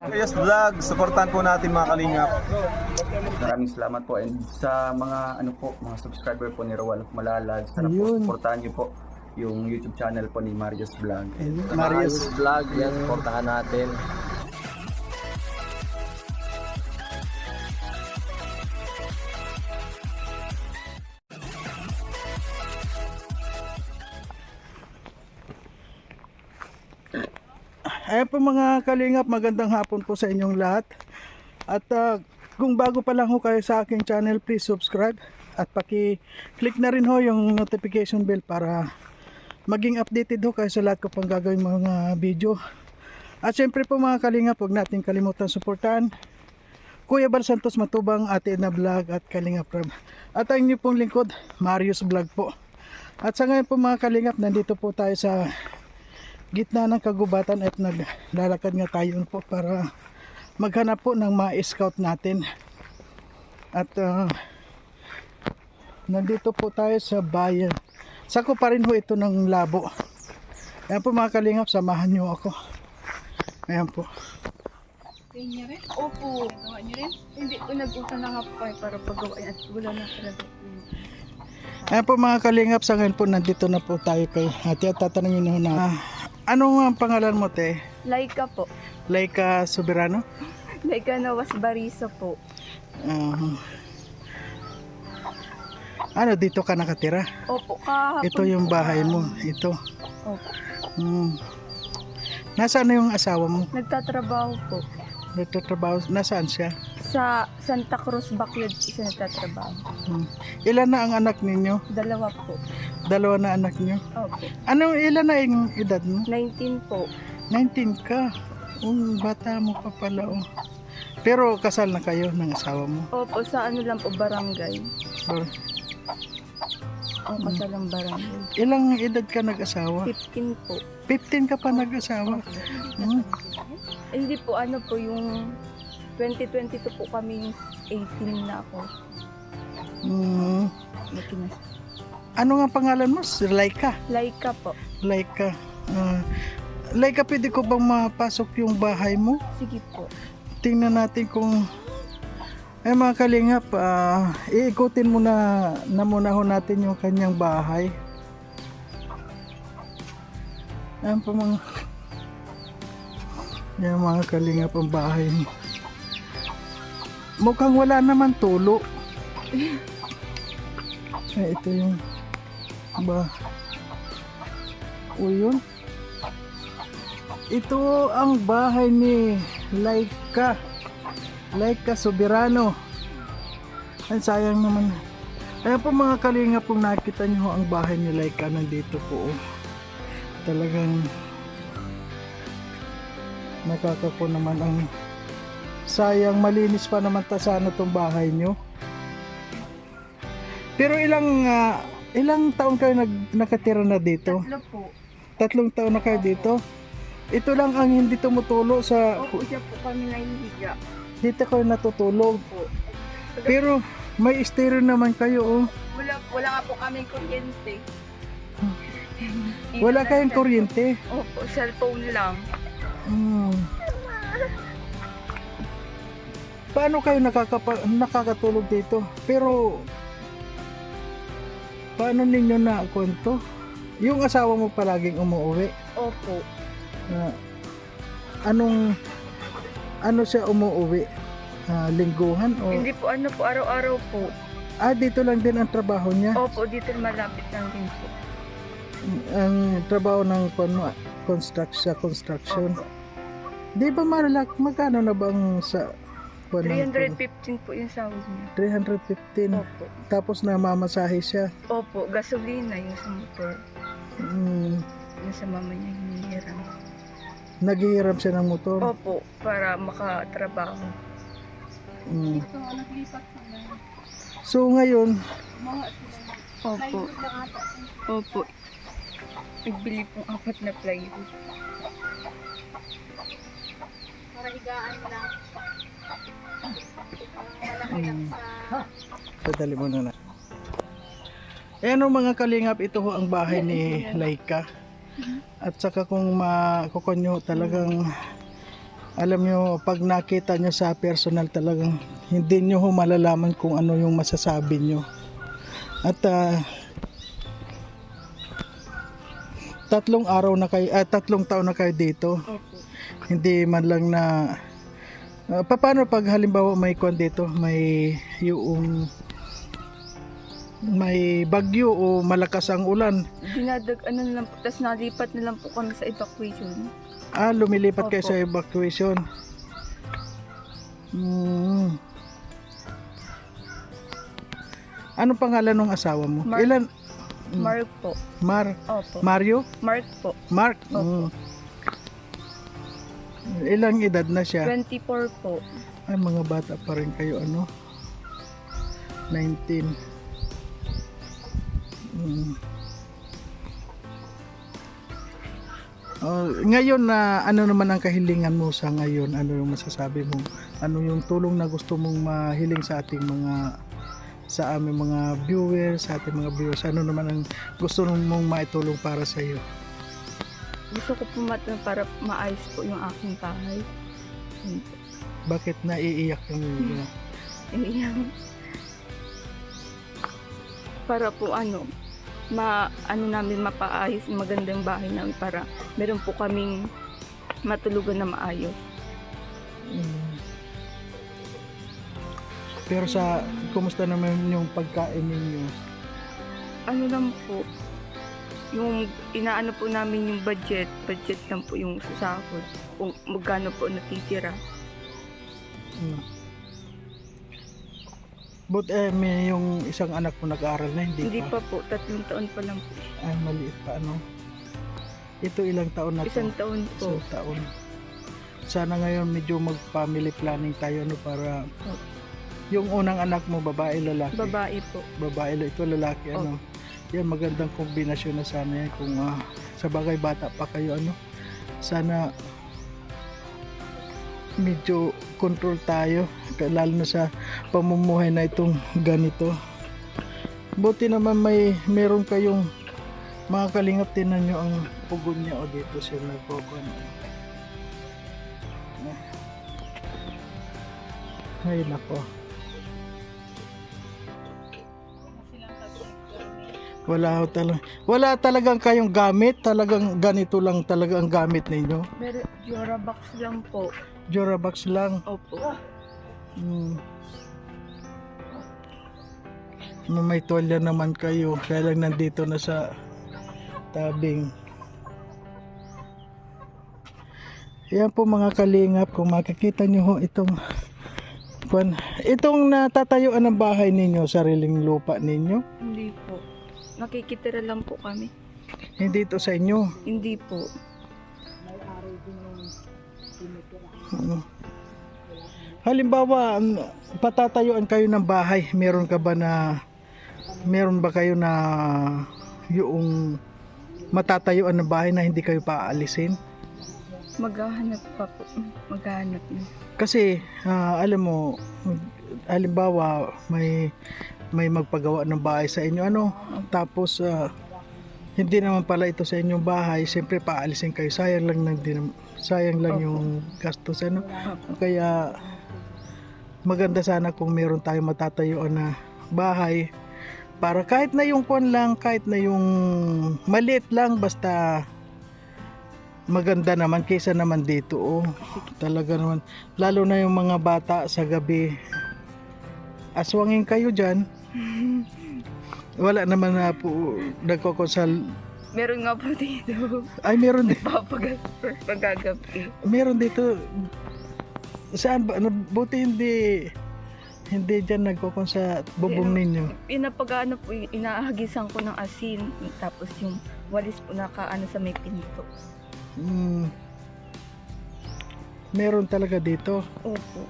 Yes Vlog, supportan po natin mga kalingap. Maraming salamat po and sa mga ano po, mga subscriber po ni Rowan of Malalag, sana po Ayun. supportahan niyo po yung YouTube channel po ni Marius Vlog. Marius. vlog yan, supportahan natin. Ayan po mga kalingap, magandang hapon po sa inyong lahat. At ah, kung bago pa lang ho kayo sa aking channel, please subscribe. At paki-click na rin ho yung notification bell para maging updated ho kayo sa lahat ko pang gagawin mga video. At syempre po mga kalingap, huwag natin kalimutan suportahan. Kuya Bal Santos Matubang, Ate Edna Vlog at Kalingap Rab. At ang inyo pong lingkod, Marius Vlog po. At sa ngayon po mga kalingap, nandito po tayo sa gitna ng kagubatan at naglalakad nga tayo po para maghanap po ng mga scout natin. At ah, nandito po tayo sa bayan. Sako pa rin ho ito ng labo. Ayan po mga kalingap, samahan nyo ako. Ayan po. Kanya rin? Opo. Gawa niyo rin? Hindi ko nag-usa na nga po para paggawain at wala na talaga. Ayan po mga kalingap, sa ngayon po nandito na po tayo kay ate at tatanungin na na. Ah, ano ang pangalan mo te? Laika po. Laika Soberano? Laika Nawas Barisa po. Ah. ano, dito ka nakatira? Opo, kahapon Ito yung bahay mo. Ito. Opo. Hmm. Nasaan na yung asawa mo? Nagtatrabaho po. Nagtatrabaho. Nasaan siya? Sa Santa Cruz Backyard siya nagtatrabaho. Hmm. Ilan na ang anak ninyo? Dalawa po. Dalawa na anak niyo. Opo. Ano, ilan na yung edad mo? 19 po. 19 ka. Um, bata mo pa pala. Oh. Pero kasal na kayo ng asawa mo. Opo, sa ano lang po, barangay. Or, Ang kasalang barangay. ilang edad ka nag-asawa? 15 po. 15 ka pa nag-asawa. Hmm. Eh, Hindi po, ano po, yung 2022 po kami 18 na ako. Hmm. na kinas- Ano nga pangalan mo? Si Laika. Laika po. Laika. Ah, Laika, pwede ko bang mapasok yung bahay mo? Sige po. Tingnan natin kung... Eh mga kalingap, ah, iikutin muna na muna ho natin yung kanyang bahay. Ayan po mga... Yan mga kalingap ang bahay mo. Mukhang wala naman tulo. Eh, ito yung ba? O yun. Ito ang bahay ni Laika. Laika Soberano. Ang sayang naman. Ayan po mga kalinga kung nakita nyo ang bahay ni Laika nandito po. Talagang nakakako naman ang sayang malinis pa naman ta sana tong bahay nyo pero ilang ah, ilang taon kayo nag, nakatira na dito? Tatlo po. Tatlong taon na kayo dito? Ito lang ang hindi tumutulo sa Opo, siya po kami nahihiga. dito kayo natutulog. Po. Pero may stereo naman kayo oh. Wala, wala nga po kami kuryente. Wala kayong kuryente. Opo, cellphone lang. Hmm. Paano kayo nakakapa, nakakatulog dito? Pero paano ninyo na kwento? Yung asawa mo palaging umuwi. Opo. Ah, anong ano siya umuwi? Ah, lingguhan o Hindi po, ano po, araw-araw po. ah dito lang din ang trabaho niya. Opo, dito malapit lang din po. Ang trabaho ng kon- construction construction. Opo. Di ba malak magkano na bang sa 315 po yung sahod niya. 315. Opo. Tapos namamasahe siya. Opo, gasolina yung sa motor. Mm, Yung sa mama niya hinihiram. naghihiram siya ng motor. Opo, para makatrabaho. Mm. So ngayon, Opo. Opo. Nagbili pong apat na plywood. Mm, sadali mo na na. Ayan o mga kalingap, ito ho ang bahay ni Laika. At saka kung makukonyo talagang alam nyo, pag nakita nyo sa personal talagang hindi nyo ho malalaman kung ano yung masasabi nyo. At ah, tatlong araw na kayo, ah, tatlong taon na kayo dito. Hindi man lang na Pa- paano pag halimbawa may kwan dito, may yung may bagyo o malakas ang ulan, Dinadag, ano na lang po, tapos nalipat na lang po kami sa evacuation. ah lumilipat kayo Opo. sa evacuation. Hmm. Ano pangalan ng asawa mo? Mark. Ilan? Mark po. Mar Opo. Mario? Mark po. Mark? Opo. Mm. Ilang edad na siya? 24 po. Ay, mga bata pa rin kayo, ano? 19. Mm. Oh, ngayon na ano naman ang kahilingan mo sa ngayon? Ano yung masasabi mo? Ano yung tulong na gusto mong mahiling sa ating mga sa aming mga viewers, sa ating mga viewers? Ano naman ang gusto mong maitulong para sa iyo? Gusto ko po mat- para maayos po yung aking bahay. Yun po. Bakit naiiyak yung Iyan. Para po ano, ma ano namin mapaayos yung magandang bahay namin para meron po kaming matulugan na maayos. Mm. Pero sa, kumusta naman yung pagkain ninyo? Ano lang po, yung inaano po namin yung budget, budget lang po yung sasahod, kung magkano po natitira. Mm. But eh, may yung isang anak mo nag-aaral na, hindi, Hindi pa? pa po, tatlong taon pa lang po. Ay, maliit pa, ano? Ito ilang taon na to? Isang taon po. Isang taon. Sana ngayon medyo mag-family planning tayo, ano, para... Opo. Yung unang anak mo, babae, lalaki? Babae po. babae ito lalaki ano yan magandang kombinasyon na sana yan kung ah, sa bagay bata pa kayo ano. Sana medyo control tayo lalo na sa pamumuhay na itong ganito. Buti naman may meron kayong mga kalingap tinan nyo ang pugon niya o dito siya nagpugon ay nako Wala ho talaga. Wala talagang kayong gamit, talagang ganito lang talaga ang gamit ninyo. Pero Jorabox lang po. Jorabox lang. Opo. Hmm. No, May tuwalya naman kayo, kaya lang nandito na sa tabing. Yan po mga kalingap, kung makikita nyo ho itong kwan, itong natatayuan ng bahay ninyo, sariling lupa ninyo, Hindi po. Nakikitira lang po kami. hindi ito sa inyo. Hindi po. Ano? Halimbawa, an- patatayuan kayo ng bahay, meron ka ba na meron ba kayo na yung matatayuan ng bahay na hindi kayo paaalisin? Maghahanap pa po. Maghahanap na. Kasi ah, alam mo, halimbawa may may magpagawa ng bahay sa inyo ano, tapos ah, hindi naman pala ito sa inyong bahay, siyempre paalisin kayo. Sayang lang lang din sayang lang Opo. yung gastos ano. Opo. Kaya maganda sana kung meron tayong matatayuan na bahay para kahit na yung kon lang, kahit na yung maliit lang basta maganda naman kaysa naman dito oh. Talaga naman lalo na yung mga bata sa gabi. Aswangin kayo diyan. Wala naman na po nagkokonsal. Meron nga po dito. Ay meron din. Papagasper. Pagagabi. Meron dito saan ba? Ano, Buti hindi hindi diyan nagkokon sa bubong ninyo. Pinapagaano po, yung inaahagisan ko ng asin. Tapos yung walis po nakaano sa may pinto. Mm. Meron talaga dito. Opo.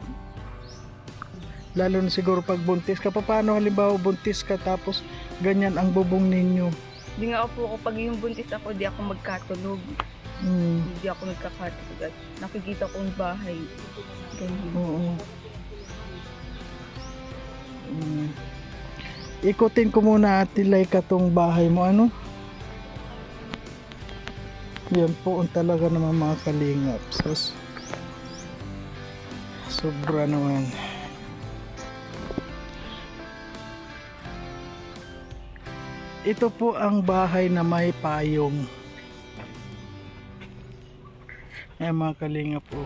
Lalo na siguro pag buntis ka. Paano halimbawa buntis ka tapos ganyan ang bubong ninyo. Di nga po ako, pag yung buntis ako, di ako magkatulog. Mm. Hindi ako nagkakatulog. At nakikita ko yung bahay. Ganyan. Oo. Mm. Ikutin ko muna Ate Laika tong bahay mo ano. Yan po ang talaga naman mga kalingap. Sus. Sobra naman. Ito po ang bahay na may payong. Ayan mga kalinga po.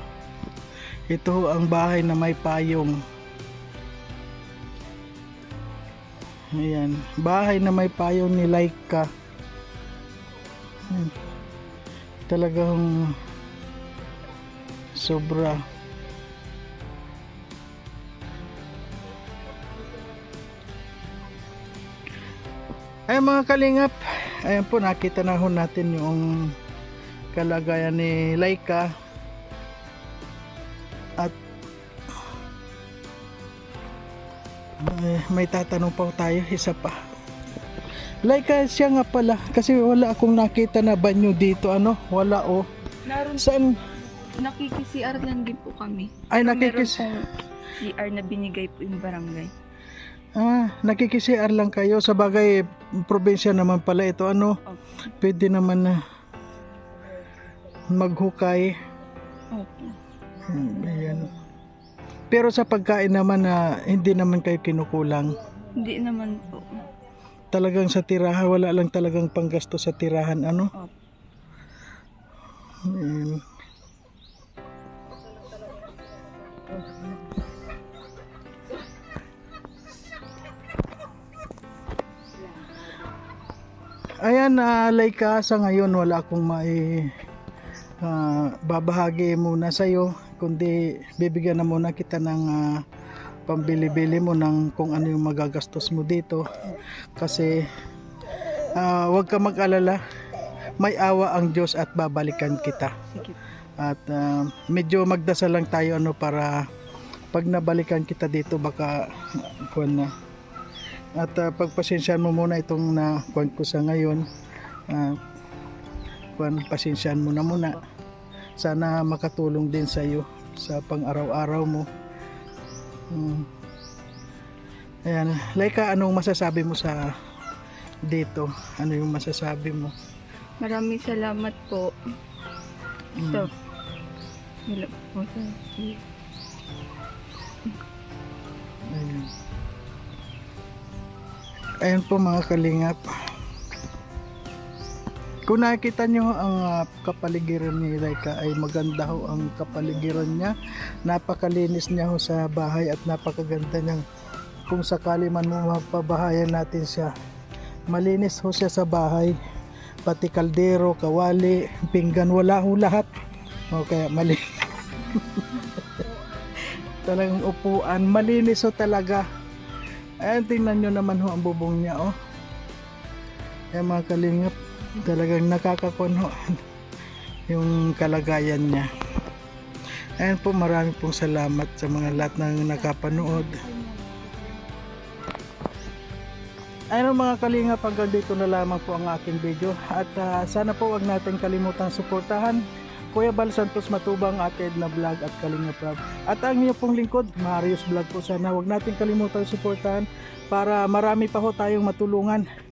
Ito ang bahay na may payong. Ayan. Bahay na may payong ni Laika. Ayan. Talagang sobra. Ay mga kalingap, ayan po nakita na ho natin yung kalagayan ni Laika at ay, may tatanong pa tayo, isa pa. Laika siya nga pala kasi wala akong nakita na banyo dito ano, wala oh. Naroon Saan? nakikisiar lang din po kami. Ay nakikis CR na binigay po yung barangay. Ah, nakikisiar lang kayo sa bagay probinsya naman pala ito ano. Pwede naman na maghukay. Hmm, Ayan. Pero sa pagkain naman na hindi naman kayo kinukulang. Hindi naman po. Talagang sa tirahan, wala lang talagang panggasto sa tirahan, ano? Opo. Ayan. Ayan, na Laika, sa ngayon. Wala akong mai ah, babahagi muna sa iyo kundi bibigyan na muna kita ng ah, pambili-bili mo ng kung ano yung magagastos mo dito. Kasi ah, wag ka mag-alala. May awa ang Diyos at babalikan kita. At ah, medyo magdasal lang tayo ano para pag nabalikan kita dito baka kuwan na at uh, pagpasensyahan mo muna itong na kuwan ko sa ngayon uh, kuwan pasensyahan mo na muna sana makatulong din sa iyo sa pang araw-araw mo Hmm. ayan Laika anong masasabi mo sa dito ano yung masasabi mo Maraming salamat po. Hmm. So. Ayan. Ayan po mga kalingap. Kung nakikita nyo ang ah, kapaligiran ni Laika ay maganda ho ang kapaligiran niya. Napakalinis niya ho sa bahay at napakaganda niyang kung sakali man mo mapabahayan natin siya. Malinis ho siya sa bahay. Pati kaldero, kawali, pinggan, wala ho lahat. O kaya mali. Talagang upuan, malinis ho talaga. Ayan, tingnan nyo naman ho ang bubong niya, oh. Ayan mga kalingap, talagang nakakakon ho yung kalagayan niya. Ayan po, marami pong salamat sa mga lahat ng nakapanood. Ayan mga kalingap, hanggang dito na lamang po ang aking video. At ah, sana po wag natin kalimutang suportahan Kuya Bal Santos Matubang, ated na vlog at Kalinga Prab. At ang inyo pong lingkod, Marius Vlog po sana. Huwag natin kalimutan suportahan para marami pa ho tayong matulungan